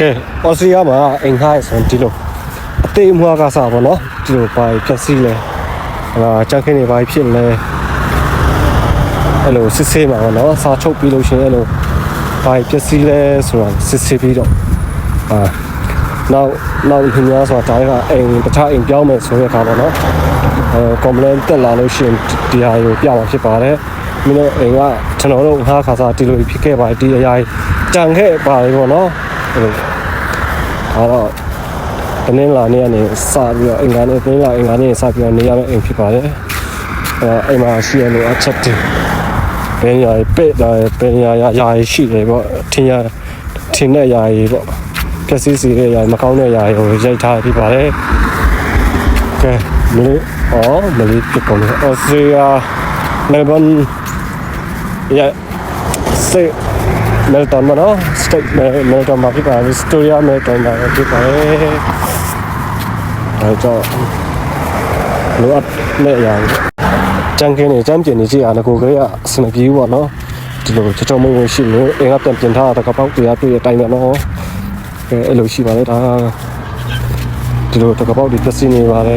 ကဲအော်စတြေးလျမှာအင်္ဂါရဆိုရင်ဒီလိုအသေးအမွှားကစားပါတော့ဒီလိုပါဖြက်စီးလဲဟာကြံခင်းနေပါဖြစ်လဲအဲ့လိုစစ်ဆေးမှာပေါ့နော်စာချုပ်ပြီးလို့ရှိရင်အဲ့လိုပါဖြက်စီးလဲဆိုတာစစ်ဆေးပြီးတော့အာနောက်နောက်ညများဆိုတာဒါကအိမ်တခြားအိမ်ပြောင်းမယ်ဆိုတဲ့အခါပေါ့နော်အဲကွန်ပလန်တက်လာလို့ရှိရင်ဒီဟာကိုပြမှာဖြစ်ပါတယ်မင်းတို့အိမ်ကကျွန်တော်တို့ငါးခါစားဒီလိုဖြစ်ခဲ့ပါတယ်ဒီအရာကြံခဲ့ပါတယ်ပေါ့နော်အဲ့ လိုဒါတော့တနင်္လာနေ့ကနေစပြီးတော့အင်္ဂါနေ့တနင်္လာအင်္ဂါနေ့စပြီးတော့နေရမယ့်အိမ်ဖြစ်ပါတယ်အဲအိမ်မှာရှိရလို့အချက်တင်ဘယ်ညာပဲ့တယ်ဘယ်ညာရာရာရှိတယ်ပေါ့ထင်ရထင်တဲ့ရာကြီးပေါ့ပျက်စီးစီတဲ့ရာမကောင်းတဲ့ရာကိုရိုက်ထားပြီးပါတယ်ကဲမလေးအော်မလေးပြကုန်တယ်အော်စတြေးလျမဲလ်ဘန်ရစေ မဲလ်တန်မနော်စတိတ်မဲမဲလ်တန်မှာဖြစ်ပါတယ်စတိုရီယာမဲလ်တန်မှာဖြစ်ပါတယ်အဲကြောင့်လိုအပ်တဲ့အရာတွေကြံကင်းနေကြမ်းပြင်နေကြရတဲ့ကိုကလေးကအစမပြေဘူးပေါ့နော်ဒီလိုချောချောမုံမုံရှိနေအင်္ဂါပြန်ပြင်ထားတာကပောက်တရားတွေ့တဲ့အတိုင်းပဲနော်အဲအဲ့လိုရှိပါလေဒါဒီလိုတကပောက်ဒီပစ္စည်းနေပါလေ